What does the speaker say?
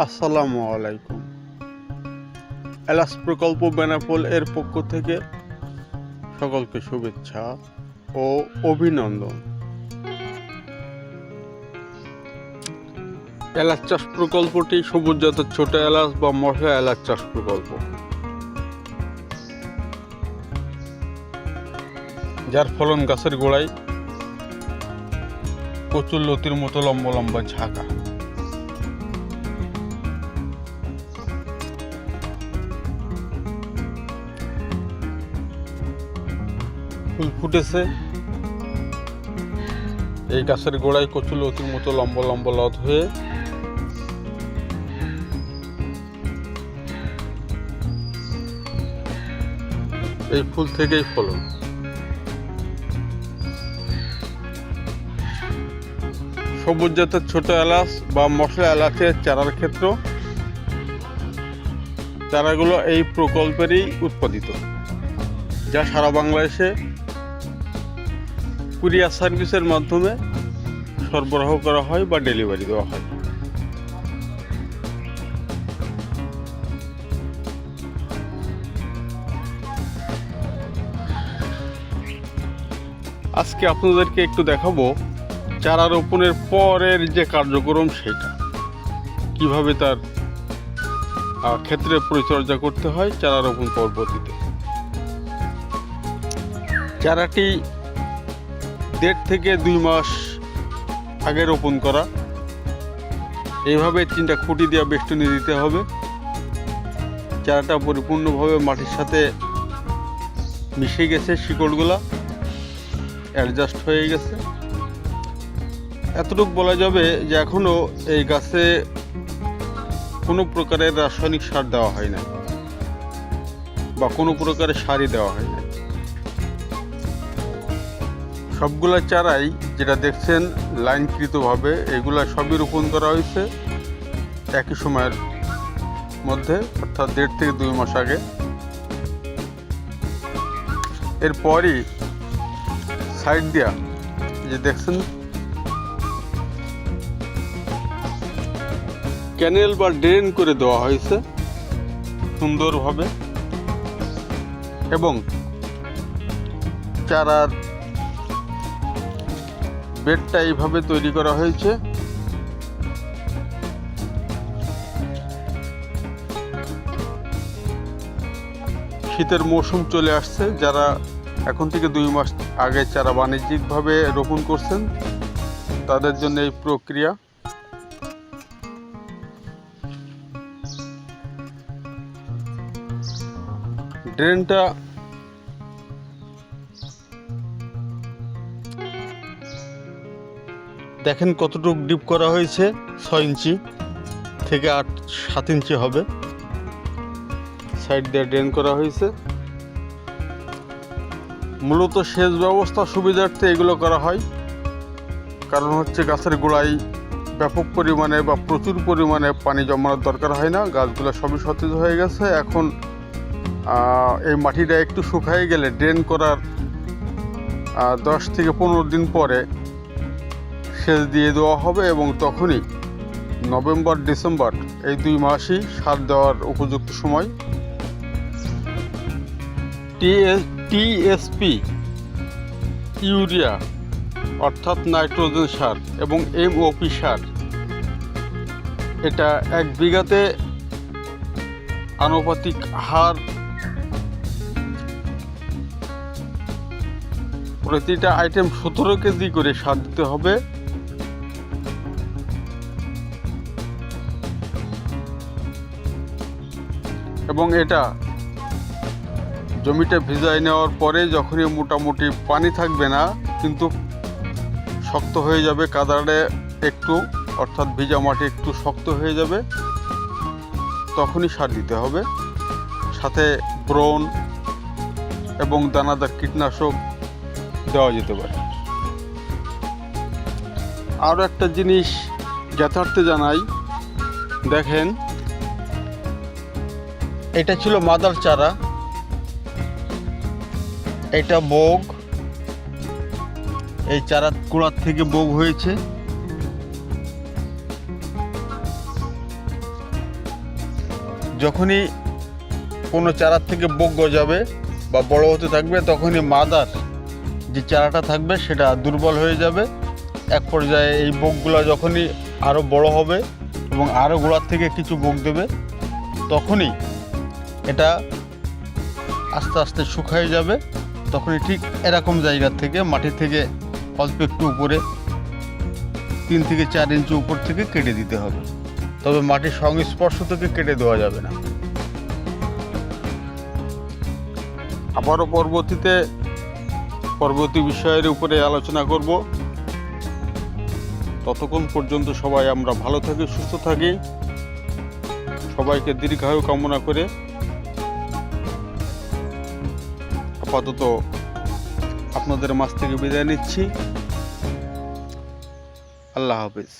আসসালামু আলাইকুম। এলাস প্রকল্প বেনাপোল এর পক্ষ থেকে সকলকে শুভেচ্ছা ও অভিনন্দন। এলাচ চাষ প্রকল্পটি সবুজ জাতের ছোট এলাচ বা মশলা এলাচ চাষ প্রকল্প। যার ফলন গাছের গোড়ায় কচুর লতির মতো লম্বা লম্বা ঝাঁকা। ফুল ফুটেছে। এই গাছের গোড়ায় কচু লতির মতো লম্বা লম্বা লত হয়ে এই ফুল থেকেই ফলন। সবুজ জাতের ছোট এলাচ বা মশলা এলাচের চারার ক্ষেত্র চারাগুলো এই প্রকল্পেরই উৎপাদিত, যা সারা বাংলাদেশে কুরিয়ার সার্ভিসের মাধ্যমে সরবরাহ করা হয় বা ডেলিভারি দেওয়া হয়। আজকে আপনাদেরকে একটু দেখাবো চারা রোপণের পরের যে কার্যক্রম সেটা। কীভাবে তার ক্ষেত্রে পরিচর্যা করতে হয় চারা রোপণ পদ্ধতিতে। চারাটি দেড় থেকে দুই মাস আগে রোপণ করা। এইভাবে তিনটা খুঁটি দিয়ে বেষ্টনী দিতে হবে। চারাটা পরিপূর্ণভাবে মাটির সাথে মিশে গেছে শিকড়গুলা। অ্যাডজাস্ট হয়ে গেছে। এতটুকু বলা যাবে যে এখনও এই গাছে কোনো প্রকারের রাসায়নিক সার দেওয়া হয় না বা কোনো প্রকারের সারই দেওয়া হয় না সবগুলা চারাই যেটা দেখছেন লাইনকৃতভাবে, এগুলা সবই রোপণ করা হয়েছে একই সময়ের মধ্যে, অর্থাৎ দেড় থেকে দুই মাস আগে। এরপরই সাইড দিয়া যে দেখছেন, ক্যানেল বা ড্রেন করে দেওয়া হয়েছে সুন্দরভাবে। এবং চারার বেডটা এইভাবে তৈরি করা হয়েছে। শীতের মৌসুম চলে আসছে, যারা এখন থেকে দুই মাস আগে চারা বাণিজ্যিকভাবে রোপণ করছেন, তাদের জন্য এই প্রক্রিয়া। ড্রেনটা দেখেন কতটুকু ডিপ করা হয়েছে, ছয় ইঞ্চি থেকে আট, সাত ইঞ্চি হবে। সাইড দিয়ে ড্রেন করা হয়েছে। মূলত সেচ ব্যবস্থা সুবিধার্থে এগুলো করা হয়। কারণ হচ্ছে গাছের গোড়ায় ব্যাপক পরিমাণে বা প্রচুর পরিমাণে পানি জমানোর দরকার হয় না। গাছগুলো সবই সতেজ হয়ে গেছে। এখন এই মাটিটা একটু শুকায় গেলে ড্রেন করার দশ থেকে পনেরো দিন পরে সেচ দিয়ে দেওয়া হবে এবং তখনই নভেম্বর, ডিসেম্বর এই দুই মাসই সার দেওয়ার উপযুক্ত সময়। টিএস টিএসপি, ইউরিয়া অর্থাৎ নাইট্রোজেন সার এবং এমওপি সার, এটা এক বিঘাতে আনুপাতিক হার প্রতিটা আইটেম সতেরো কেজি করে সার দিতে হবে। এবং এটা জমিটা ভিজাই নেওয়ার পরে যখনই মোটামুটি পানি থাকবে না, কিন্তু শক্ত হয়ে যাবে কাদারে একটু, অর্থাৎ ভিজা মাটি একটু শক্ত হয়ে যাবে, তখনই সার দিতে হবে। সাথে ব্রণ এবং দানাদার কীটনাশক দেওয়া যেতে পারে। আরও একটা জিনিস যথার্থে জানাই, দেখেন এটা ছিল মাদার চারা। এটা বোগ। এই চারা কুড়ার থেকে বোগ হয়েছে। যখনই কোনো চারার থেকে বোক গজাবে বা বড় হতে থাকবে, তখনই মাদার যে চারাটা থাকবে, সেটা দুর্বল হয়ে যাবে। এক পর্যায়ে এই বোকগুলো যখনই আরও বড় হবে এবং আরও গোড়ার থেকে কিছু বোক দেবে, তখনই এটা আস্তে আস্তে শুকায় যাবে। তখনই ঠিক এরকম জায়গা থেকে, মাটি থেকে অল্প একটু উপরে, তিন থেকে চার ইঞ্চি উপর থেকে কেটে দিতে হবে। তবে মাটির সংস্পর্শ থেকে কেটে দেওয়া যাবে না। আবারও পরবর্তীতে, পরবর্তী বিষয়ের উপরে আলোচনা করব। ততক্ষণ পর্যন্ত সবাই আমরা ভালো থাকি, সুস্থ থাকি। সবাইকে দীর্ঘায়ু কামনা করে আপাতত আপনাদের মাছ থেকে বিদায় নিচ্ছি। আল্লাহ হাফিজ।